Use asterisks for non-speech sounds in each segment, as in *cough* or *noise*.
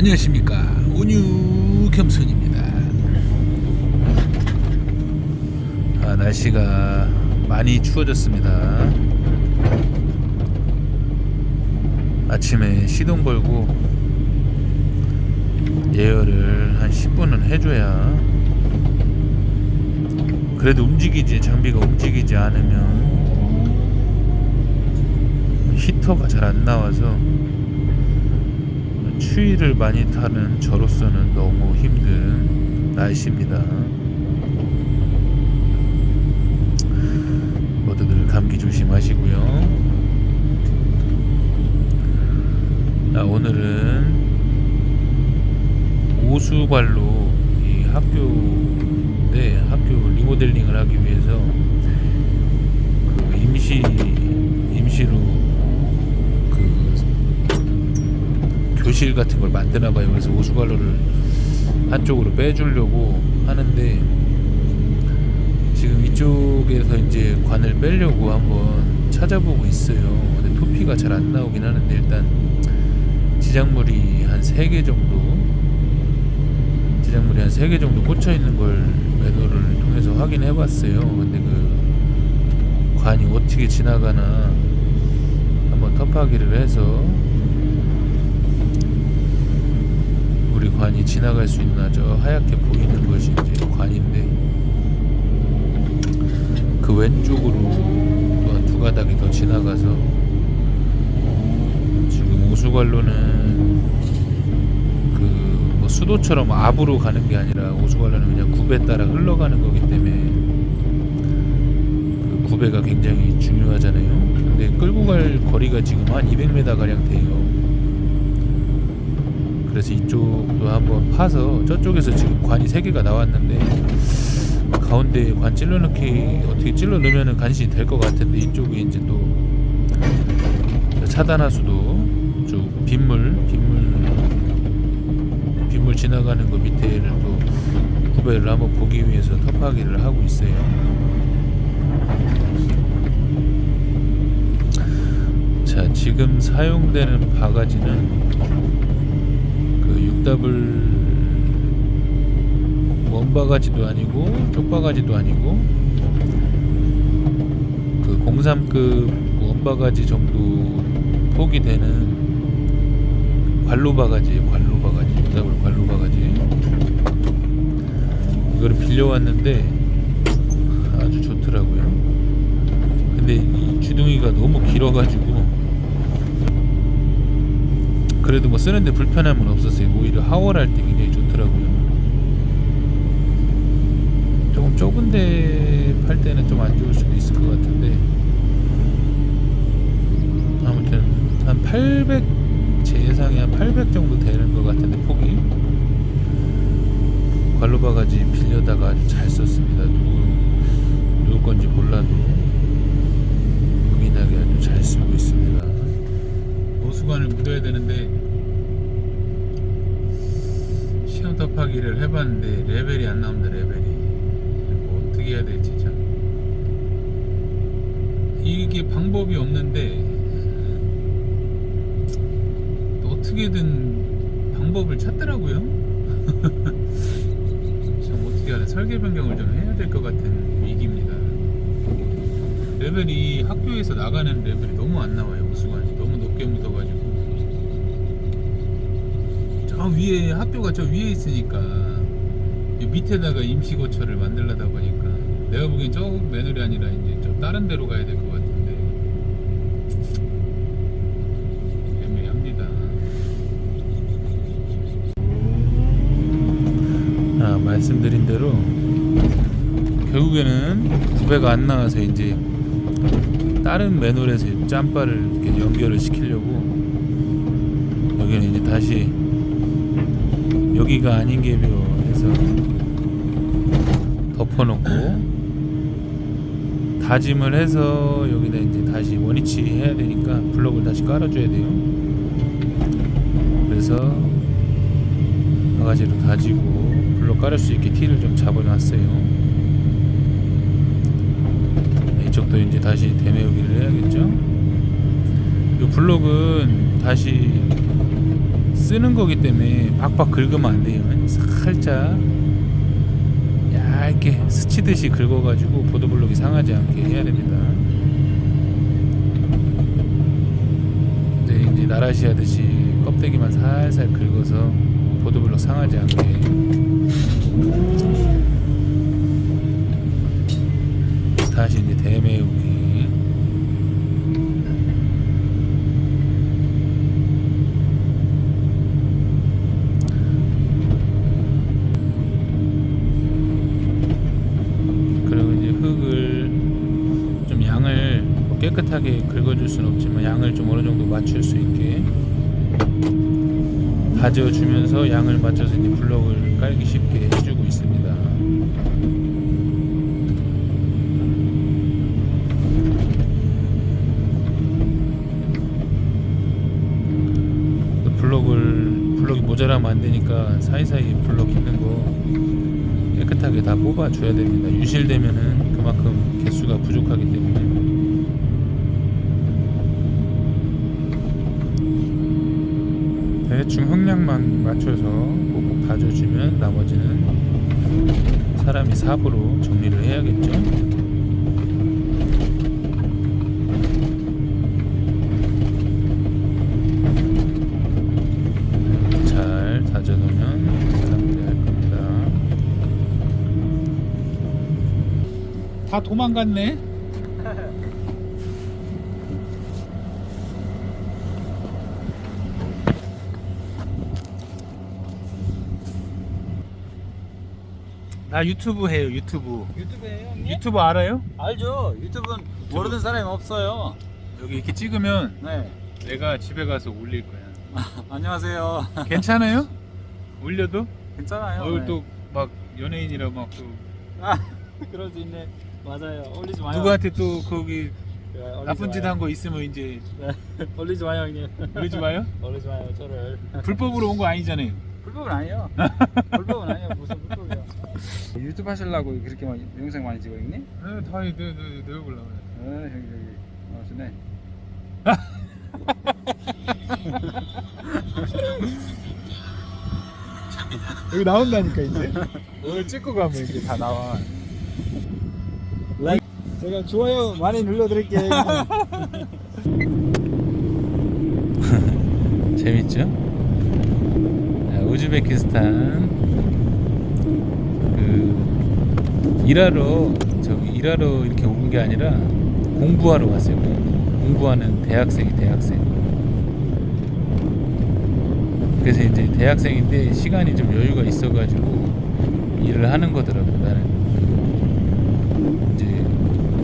안녕하십니까. 온유 겸손입니다. 아, 날씨가 많이 추워졌습니다. 아침에 시동 걸고 예열을 한 10분은 해줘야 그래도 움직이지 장비가 움직이지 않으면 히터가 잘 안 나와서 추위를 많이 타는 저로서는 너무 힘든 날씨입니다. 모두들 감기 조심하시고요. 자, 오늘은 오수관로 실 같은 걸 만드나 봐요. 그래서 오수관로를 한쪽으로 빼주려고 하는데 지금 이쪽에서 이제 관을 빼려고 한번 찾아보고 있어요. 근데 토피가 잘 안 나오긴 하는데 일단 지작물이 한 3개 정도 지작물이 한 3개 정도 꽂혀 있는 걸 매너를 통해서 확인해 봤어요. 근데 그 관이 어떻게 지나가나 한번 텁하기를 해서 우리 관이 지나갈 수 있나 저 하얗게 보이는 것이 이제 관인데 그 왼쪽으로 또한 두 가닥이 더 지나가서 지금 오수관로는 그 뭐 수도처럼 압으로 가는 게 아니라 오수관로는 그냥 굽에 따라 흘러가는 거기 때문에 그 굽에가 굉장히 중요하잖아요. 근데 끌고 갈 거리가 지금 한 200m 가량 돼요. 그래서 이쪽도 한번 파서 저쪽에서 지금 관이 3개가 나왔는데 가운데 관 찔러 넣기 어떻게 찔러 넣으면 간신히 될 것 같은데 이쪽에 이제 또 차단하수도 쭉 빗물 빗물 빗물 지나가는 거 밑에를 또 구배를 한번 보기 위해서 텁하기를 하고 있어요. 자 지금 사용되는 바가지는 답을 원바가지도 아니고 쪽바가지도 아니고 그 03급 원바가지 정도 폭이 되는 관로바가지 관로바가지 육답을 관로바가지. 이거를 빌려왔는데 아주 좋더라고요. 근데 이 주둥이가 너무 길어가지고 그래도 뭐 쓰는데 불편함은 없었어요. 오히려 하월할 때 굉장히 좋더라고요. 조금 좁은데 팔 때는 좀 안 좋을 수도 있을 것 같은데 아무튼 한 800, 제 예상이 한800 정도 되는 것 같은데 폭이 관로 바가지 빌려다가 아주 잘 썼습니다. 누구 누구 건지 몰라도 의미나게 아주 잘 쓰고 있습니다. 노수관을 묻어야 되는데 시험 답하기를 해봤는데 레벨이 안 나옵니다 레벨이. 뭐 어떻게 해야 될지 참. 이게 방법이 없는데 또 어떻게든 방법을 찾더라고요. *laughs* 참 어떻게 하나 설계 변경을 좀 해야 될 것 같은 위기입니다. 레벨이 학교에서 나가는 레벨이 너무 안 나와요 우수관이 너무 높게 묻어가지고 저 위에 학교가 저 위에 있으니까 이 밑에다가 임시 거처를 만들려다 보니까 내가 보기엔 저 매너리 아니라 이제 저 다른 데로 가야 될 것 같은데 애매합니다. 아 말씀드린 대로 결국에는 구배가 안 나와서 이제 다른 맨홀에서 짬바를 이렇게 연결을 시키려고 여기는 이제 다시 여기가 아닌 개묘 해서 덮어놓고 다짐을 해서 여기다 이제 다시 원위치 해야 되니까 블럭을 다시 깔아줘야 돼요. 그래서 바가지로 다지고 블럭 깔을 수 있게 티를 좀 잡아놨어요. 이쪽도 이제 다시 대매우기를 해야겠죠. 이 블록은 다시 쓰는 거기 때문에 박박 긁으면 안 돼요. 살짝 얇게 스치듯이 긁어가지고 보도블록이 상하지 않게 해야 됩니다. 이제 이제 나라시 하듯이 껍데기만 살살 긁어서 보도블록 상하지 않게. 다시 이제 대매우기. 그리고 이제 흙을 좀 양을 뭐 깨끗하게 긁어줄 수는 없지만 양을 좀 어느 정도 맞출 수 있게 다져주면서 양을 맞춰서 이제 블럭을 깔기 쉽게 해주고 있습니다. 또 블럭을 블럭이 모자라면 안 되니까 사이사이 블럭 있는 거 깨끗하게 다 뽑아줘야 됩니다. 유실되면은 그만큼 개수가 부족하기 때문에 대충 흙량만 맞춰서 꼭꼭 다져주면 나머지는 사람이 삽으로 정리를 해야겠죠. 잘 다져놓으면 사람들이 할 겁니다. 다 도망갔네. 나 유튜브 해요 유튜브. 유튜브에요 형님? 유튜브 알아요? 알죠. 유튜브는 모르는 사람이 없어요. 여기 이렇게 찍으면 네. 내가 집에 가서 올릴 거야. *laughs* 안녕하세요. 괜찮아요? 올려도? 괜찮아요. 오늘 네. 또막 연예인이라 막 또. 아, *laughs* 그럴 수 있네. 맞아요. 올리지 마요. 누구한테 또 거기 네, 올리지 나쁜 짓 마요. 한 거 있으면 이제 네, *laughs* 올리지 마요 형님. 그러지 마요? 올리지 마요 저를. 불법으로 온 거 아니잖아요 불법은 아니에요. *laughs* 불법은 아니에요. 무슨 불법이야. 유튜브 하시려고 그렇게 막 영상 많이 찍어 형님? 네, 다 내, 내, 내가 보려고 어 형님 여기. 어 좋네. *laughs* 여기 나온다니까 이제? 오늘 찍고 가면 이렇게 다 나와. 제가 좋아요 많이 눌러드릴게요 *laughs* 재밌죠? 자, 우즈베키스탄 그 일하러 저기 일하러 이렇게 온 게 아니라 공부하러 왔어요. 공부. 공부 하는 대학생이 대학생. 그래서 이제 대학생인데 시간이 좀 여유가 있어가지고 일을 하는 거더라고. 나는 그 이제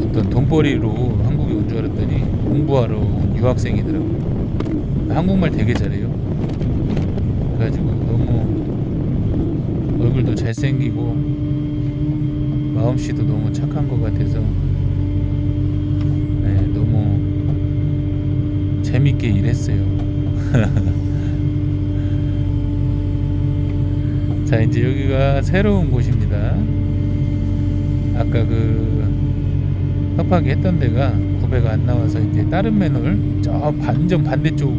어떤 돈벌이로 한국에 온 줄 알았더니 공부하러 온 유학생이더라고. 한국말 되게 잘해요. 그래가지고 얼굴도 잘생기고 마음씨도 너무 착한 것 같아서 네, 너무 재밌게 일했어요. *laughs* 자 이제 여기가 새로운 곳입니다. 아까 그 협하게 했던 데가 구배가 안 나와서 이제 다른 맨홀 저 반전 반대쪽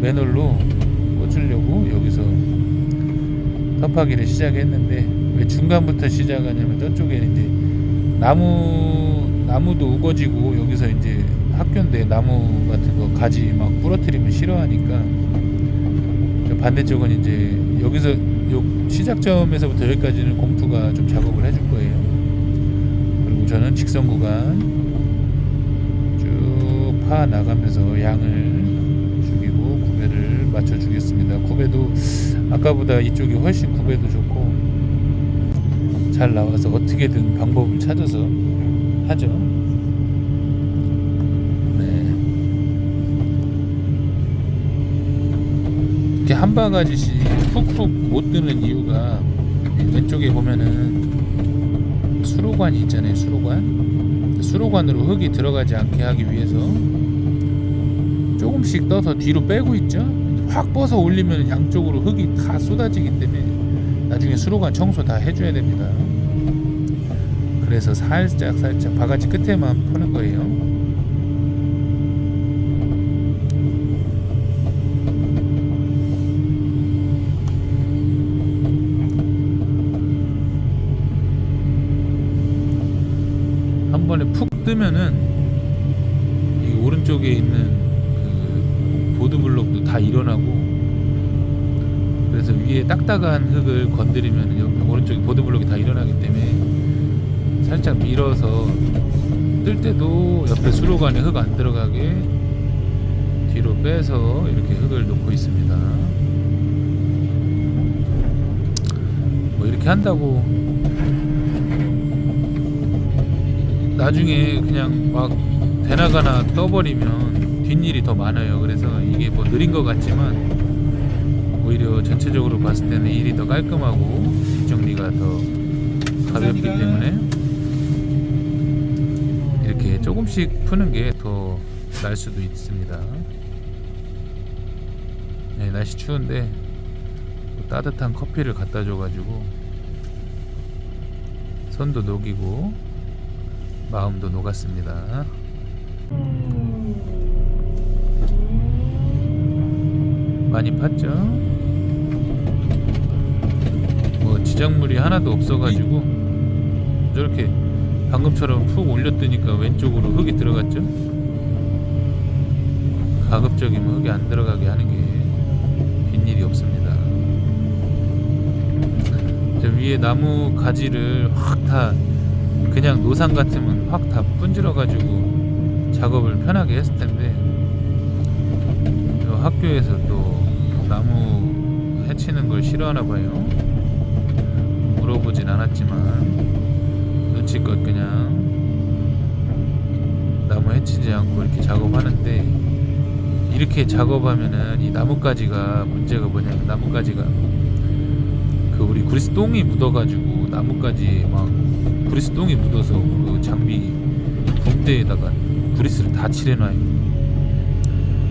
맨홀로 꽂으려고 여기서 섭하기를 시작했는데 왜 중간부터 시작하냐면 저쪽에 이제 나무 나무도 우거지고 여기서 이제 학교인데 나무 같은 거 가지 막 부러뜨리면 싫어하니까 저 반대쪽은 이제 여기서 요 시작점에서부터 여기까지는 공투가 좀 작업을 해줄 거예요. 그리고 저는 직선 구간 쭉 파 나가면서 양을 죽이고 구배를 맞춰 주겠습니다. 구배도 아까보다 이쪽이 훨씬 구배도 좋고 잘 나와서 어떻게든 방법을 찾아서 하죠. 네. 이렇게 한 바가지씩 훅훅 못 드는 이유가 왼쪽에 보면은 수로관이 있잖아요. 수로관. 수로관으로 흙이 들어가지 않게 하기 위해서 조금씩 떠서 뒤로 빼고 있죠. 확 뻗어 올리면 양쪽으로 흙이 다 쏟아지기 때문에 나중에 수로관 청소 다 해줘야 됩니다. 그래서 살짝 살짝 바가지 끝에만 푸는 거예요. 한 번에 푹 뜨면은 이 오른쪽에 있는 그 보드블록도 다 일어나고 그래서 위에 딱딱한 흙을 건드리면 오른쪽에 보드 블록이 다 일어나기 때문에 살짝 밀어서 뜰 때도 옆에 수로관에 흙 안 들어가게 뒤로 빼서 이렇게 흙을 놓고 있습니다. 뭐 이렇게 한다고 나중에 그냥 막 대나가나 떠버리면 뒷일이 더 많아요. 그래서 이게 뭐 느린 것 같지만 오히려 전체적으로 봤을 때는 일이 더 깔끔하고 뒷정리가 더 가볍기 때문에 이렇게 조금씩 푸는 게더 나을 수도 있습니다. 네, 날씨 추운데 또 따뜻한 커피를 갖다 줘가지고 손도 녹이고 마음도 녹았습니다. 많이 팠죠? 지작물이 하나도 없어가지고 저렇게 방금처럼 푹 올렸더니까 왼쪽으로 흙이 들어갔죠? 가급적이면 흙이 안 들어가게 하는 게 빈일이 없습니다. 저 위에 나무 가지를 확 다 그냥 노상 같으면 확 다 분질러 가지고 작업을 편하게 했을 텐데 저 학교에서 또 나무 해치는 걸 싫어하나 봐요. 물어보진 않았지만 눈치껏 그냥 나무 해치지 않고 이렇게 작업하는데 이렇게 작업하면은 이 나뭇가지가 문제가 뭐냐면 나뭇가지가 그 우리 그리스 똥이 묻어가지고 나뭇가지 막 그리스 똥이 묻어서 그 장비 붕대에다가 그리스를 다 칠해놔요.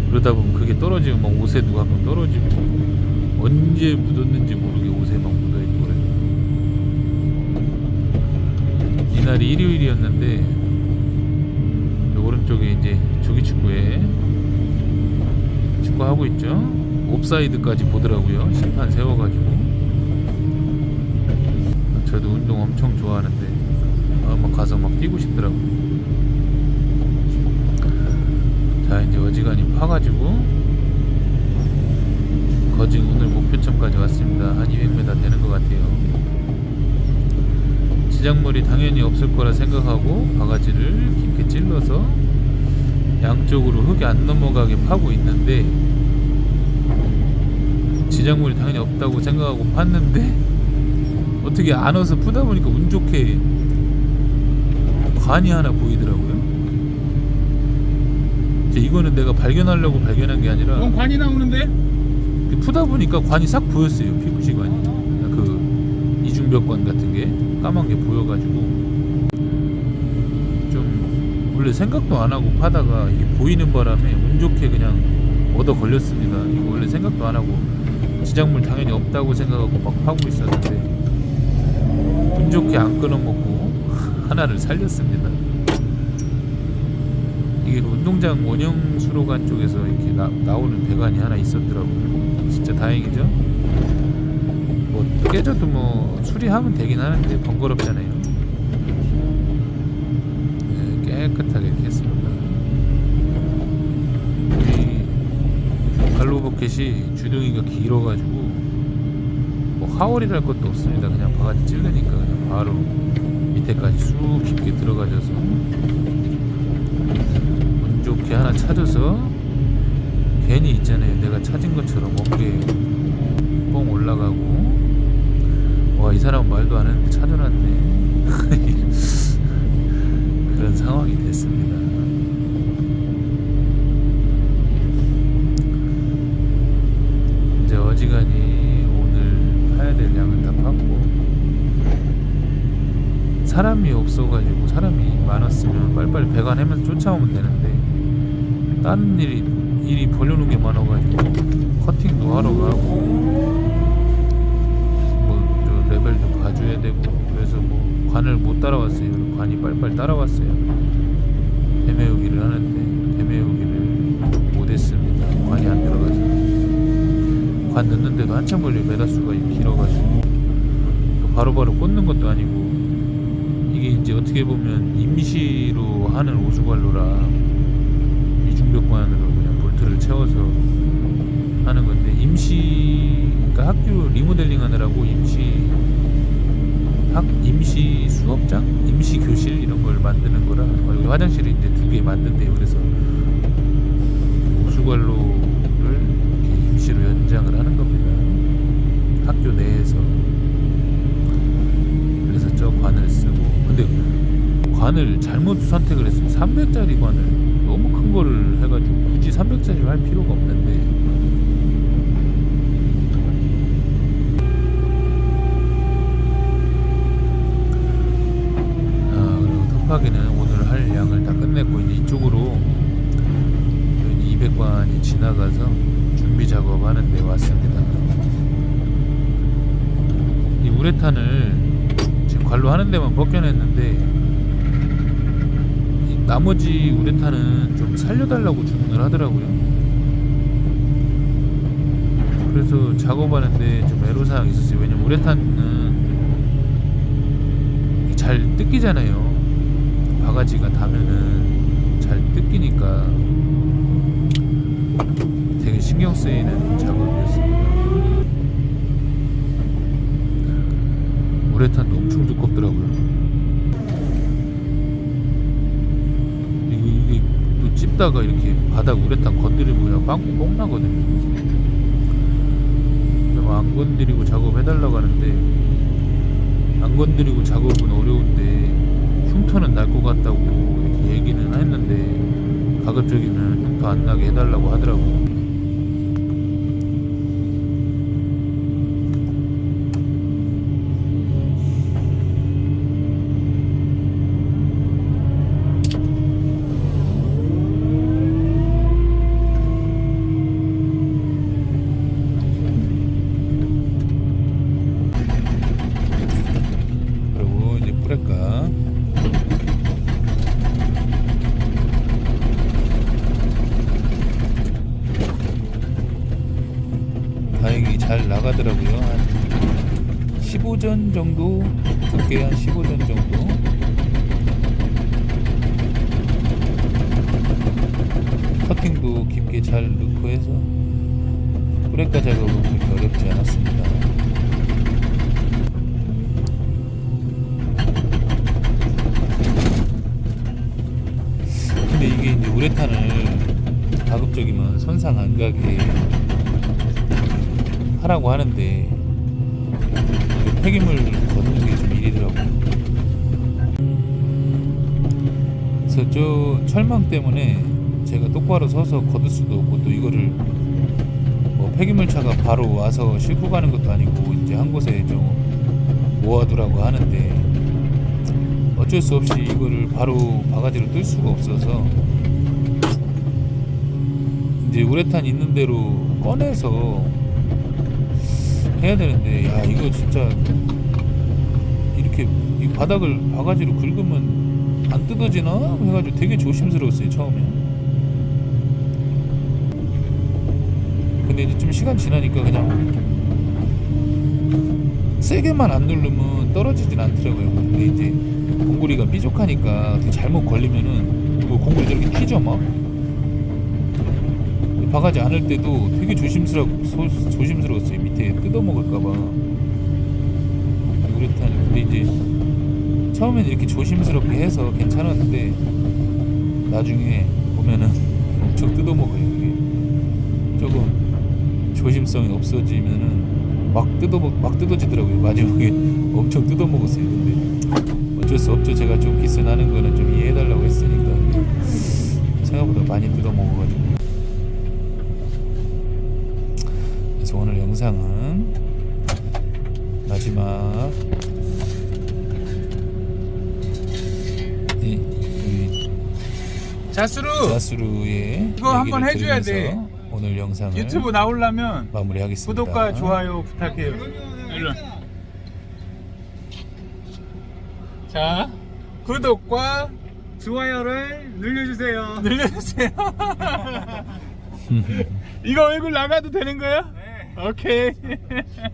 그러다 보면 그게 떨어지면 막 옷에 누가 한번 떨어지고 언제 묻었는지 모르게 이날이 일요일이었는데 오른쪽에 이제 조기축구에 축구하고 있죠. 옵사이드까지 보더라고요. 심판 세워가지고. 저도 운동 엄청 좋아하는데 아, 막 가서 막 뛰고 싶더라고. 자 이제 어지간히 파가지고 거진 오늘 목표점까지 왔습니다. 한 200m 되는 것 같아요. 지작물이 당연히 없을 거라 생각하고 바가지를 깊게 찔러서 양쪽으로 흙이 안 넘어가게 파고 있는데 지작물이 당연히 없다고 생각하고 팠는데 어떻게 안 와서 푸다 보니까 운 좋게 관이 하나 보이더라고요. 이거는 내가 발견하려고 발견한 게 아니라 넌 관이 나오는데? 푸다 보니까 관이 싹 보였어요. 피부시관이. 그 이중벽관 같은 게 까만 게 보여가지고 좀 원래 생각도 안 하고 파다가 이게 보이는 바람에 운 좋게 그냥 얻어 걸렸습니다. 이거 원래 생각도 안 하고 지작물 당연히 없다고 생각하고 막 파고 있었는데 운 좋게 안 끊어먹고 *laughs* 하나를 살렸습니다. 이게 그 운동장 원형 수로관 쪽에서 이렇게 나, 나오는 배관이 하나 있었더라고요. 진짜 다행이죠. 뭐 깨져도 뭐 수리하면 되긴 하는데 번거롭잖아요. 네, 깨끗하게 했습니다. 우리 갈로 버켓이 주둥이가 길어가지고 뭐 하월이랄 것도 없습니다. 그냥 바가지 찔르니까 그냥 바로 밑에까지 쑥 깊게 들어가져서 운 좋게 하나 찾아서 괜히 있잖아요. 내가 찾은 것처럼 어깨 뻥 올라가고 와 이 사람 말도 안 했는데 찾아놨네 *laughs* 그런 상황이 됐습니다. 이제 어지간히 오늘 파야 될 양은 다 팠고 사람이 없어가지고 사람이 많았으면 빨리빨리 배관하면서 쫓아오면 되는데 다른 일이 일이 벌려놓은 게 많아가지고 커팅도 하러 가고 레벨도 봐줘야 되고 그래서 뭐 관을 못 따라왔어요. 관이 빨리빨리 따라왔어요. 대매우기를 하는데 대매우기를 못했습니다. 관이 안 들어가서 관 넣는데도 한참 걸려 메다수가 길어가지고 또 바로 바로 꽂는 것도 아니고 이게 이제 어떻게 보면 임시로 하는 오수관로라 이중벽관으로 그냥 볼트를 채워서 하는 건데 임시 그러니까 학교 리모델링 하느라고 임시 학 임시 수업장, 임시 교실 이런 걸 만드는 거라 어, 여기 화장실을 이제 두 개 만든대요. 그래서 오수관로를 이렇게 임시로 연장을 하는 겁니다. 학교 내에서 그래서 저 관을 쓰고 근데 관을 잘못 선택을 했어요. 300짜리 관을 너무 큰 거를 해가지고 굳이 300짜리 할 필요가 없는데 아, 그리고 톱하기는 오늘 할 양을 다 끝냈고 이제 이쪽으로 200관이 지나가서 준비 작업하는 데 왔습니다. 이 우레탄을 지금 관로 하는 데만 벗겨냈는데 이 나머지 우레탄은 좀 살려달라고 주문을 하더라고요. 그래서 작업하는데 좀 애로사항이 있었어요. 왜냐면 우레탄은 잘 뜯기잖아요. 바가지가 닿으면은 잘 뜯기니까 되게 신경 쓰이는 작업이었습니다. 우레탄도 엄청 두껍더라고요. 이게, 이게 또 찝다가 이렇게 바닥 우레탄 건드리면 그냥 빵꾸 뽕 나거든요. 안 건드리고 작업해달라고 하는데 안 건드리고 작업은 어려운데 흉터는 날 것 같다고 이렇게 얘기는 했는데 가급적이면 흉터 안 나게 해달라고 하더라고. 그 두께 한 15전 정도. 커팅도 깊게 잘 넣고 해서 뿌레까 작업은 그렇게 어렵지 않았습니다. 근데 이게 이제 우레탄을 가급적이면 손상 안 가게 하라고 하는데 그 폐기물 일이더라고. 그래서 저 철망 때문에 제가 똑바로 서서 걷을 수도 없고 또 이거를 뭐 폐기물 차가 바로 와서 싣고 가는 것도 아니고 이제 한 곳에 좀 모아두라고 하는데 어쩔 수 없이 이거를 바로 바가지로 뜰 수가 없어서 이제 우레탄 있는 대로 꺼내서 해야 되는데 야 이거 진짜 이 바닥을 바가지로 긁으면 안 뜯어지나? 해가지고 되게 조심스러웠어요 처음에. 근데 이제 좀 시간 지나니까 그냥 세게만 안 누르면 떨어지진 않더라고요. 근데 이제 공구리가 삐죽하니까 어떻게 잘못 걸리면은 그 공구리 저렇게 튀죠 막 바가지 안을 때도 되게 조심스러 조심스러웠어요 밑에 뜯어먹을까봐. 우레탄 근데 이제 처음에는 이렇게 조심스럽게 해서 괜찮았는데 나중에 보면은 엄청 뜯어먹어요 이게. 조금 조심성이 없어지면은 막 뜯어먹 막 뜯어지더라고요. 마지막에 *laughs* 엄청 뜯어먹었어요 근데. 어쩔 수 없죠. 제가 좀 기스 나는 거는 좀 이해해달라고 했으니까. 생각보다 많이 뜯어먹어가지고. 그래서 오늘 영상은 마지막 이 우리 자수루 자수루의 이거 한번 얘기를 해줘야 들으면서 오늘 영상을 유튜브 나오려면 마무리하겠습니다. 구독과 좋아요 부탁해요. 일로. 자, 구독과 좋아요를 눌러주세요. 눌러주세요. *laughs* *laughs* 이거 얼굴 나가도 되는 거야? 네. 오케이. *laughs*